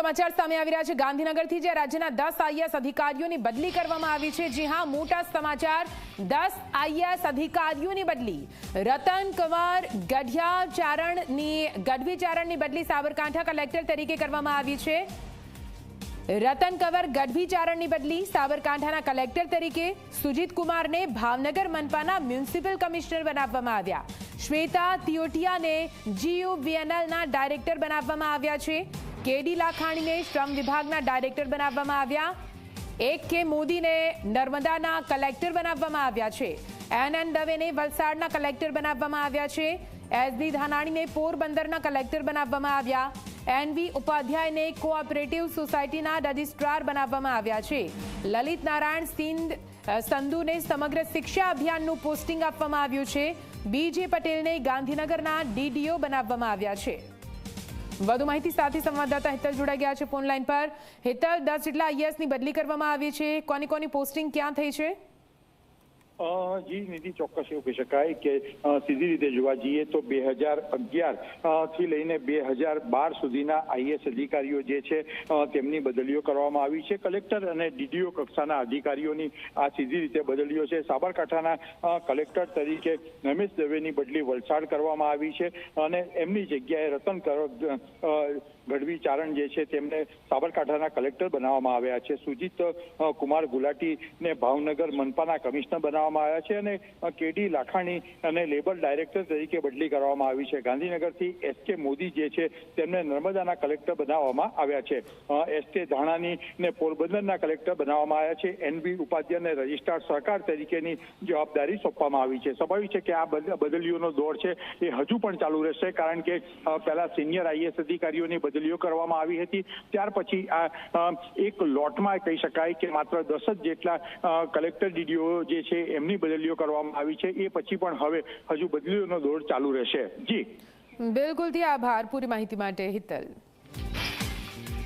સમાચાર સામે આવી રહ્યા છે. ગાંધીનગરથી જે રાજ્યના દસ આઈએસ અધિકારીઓની બદલી કરવામાં આવી છે, જી હા, મોટા સમાચાર. દસ આઈએસ અધિકારીઓની બદલી. રતન કુમાર ગઢિયા ચારણની ગઢવી ચારણની બદલી સાબરકાંઠા કલેક્ટર તરીકે કરવામાં આવી છે. રતન કંવર ગઢવી ચારણની બદલી સાબરકાંઠાના કલેક્ટર તરીકે. સુજીત કુમારને ભાવનગર મનપાના મ્યુનિસિપલ કમિશનર બનાવવામાં આવ્યા. શ્વેતા તિયોટિયાને જીયુવીએનએલના ડાયરેક્ટર બનાવવામાં આવ્યા છે. કેડી લાખાણીને શ્રમ વિભાગના ડાયરેક્ટર બનાવવામાં આવ્યા. એક કે મોદીને નર્મદાના કલેક્ટર બનાવવામાં આવ્યા છે. એન એન દવેને વલસાડના કલેક્ટર બનાવવામાં આવ્યા છે. એસ બી ધાનાણીને પોરબંદરના કલેક્ટર બનાવવામાં આવ્યા. એનવી ઉપાધ્યાયને કોઓપરેટિવ સોસાયટીના રજિસ્ટ્રાર બનાવવામાં આવ્યા છે. લલિત નારાયણ સિંધ સંધુને સમગ્ર શિક્ષા અભિયાનનું પોસ્ટિંગ આપવામાં આવ્યું છે. બીજે પટેલને ગાંધીનગરના ડીડીઓ બનાવવામાં આવ્યા છે. વધુ માહિતી સાથે સંવાદદાતા હેતલ જોડાઈ ગયા છે ફોન લાઈન પર. હેતલ, દસ જેટલા આઈએસની બદલી કરવામાં આવી છે. કોની કોની પોસ્ટિંગ ક્યાં થઈ છે? જી, નિધિ ચોક્કસ એવું કહી શકાય કે સીધી રીતે જોવા જઈએ તો બે હજાર અગિયારથી લઈને બે હજાર બાર સુધીના આઈએસ અધિકારીઓ જે છે તેમની બદલીઓ કરવામાં આવી છે. કલેક્ટર અને ડીડીઓ કક્ષાના અધિકારીઓની આ સીધી રીતે બદલીઓ છે. સાબરકાંઠાના કલેક્ટર તરીકે રમેશ દવેની બદલી વલસાડ કરવામાં આવી છે અને એમની જગ્યાએ રતન ગઢવી ચારણ જે છે તેમને સાબરકાંઠાના કલેક્ટર બનાવવામાં આવ્યા છે. સુજીત કુમાર ગુલાટીને ભાવનગર મનપાના કમિશનર બનાવવામાં આવ્યા છે અને કેડી લાખાણી અને લેબર ડાયરેક્ટર તરીકે બદલી કરવામાં આવી છે. ગાંધીનગરથી એસ કે મોદી જે છે તેમને નર્મદાના કલેક્ટર બનાવવામાં આવ્યા છે. એસ કે ધાણાની ને પોરબંદરના કલેક્ટર બનાવવામાં આવ્યા છે. એનબી ઉપાધ્યાયને રજિસ્ટ્રાર સહકાર તરીકેની જવાબદારી સોંપવામાં આવી છે. સ્વાભાવિક છે કે આ બદ- બદલીઓનો દોર છે એ હજુ પણ ચાલુ રહેશે, કારણ કે પહેલા સિનિયર આઈએસ અધિકારીઓની બદલીઓ કરવામાં આવી હતી. ત્યાર પછી આ એક લોટમાં કહી શકાય કે માત્ર દસ જ જેટલા કલેક્ટર ડીડીઓ જે છે એમની બદલીઓ કરવામાં આવી છે. એ પછી પણ હવે હજુ બદલીઓનો દોર ચાલુ રહેશે. જી. બિલકુલથી આભાર. પૂરી માહિતી માટે હિતલ.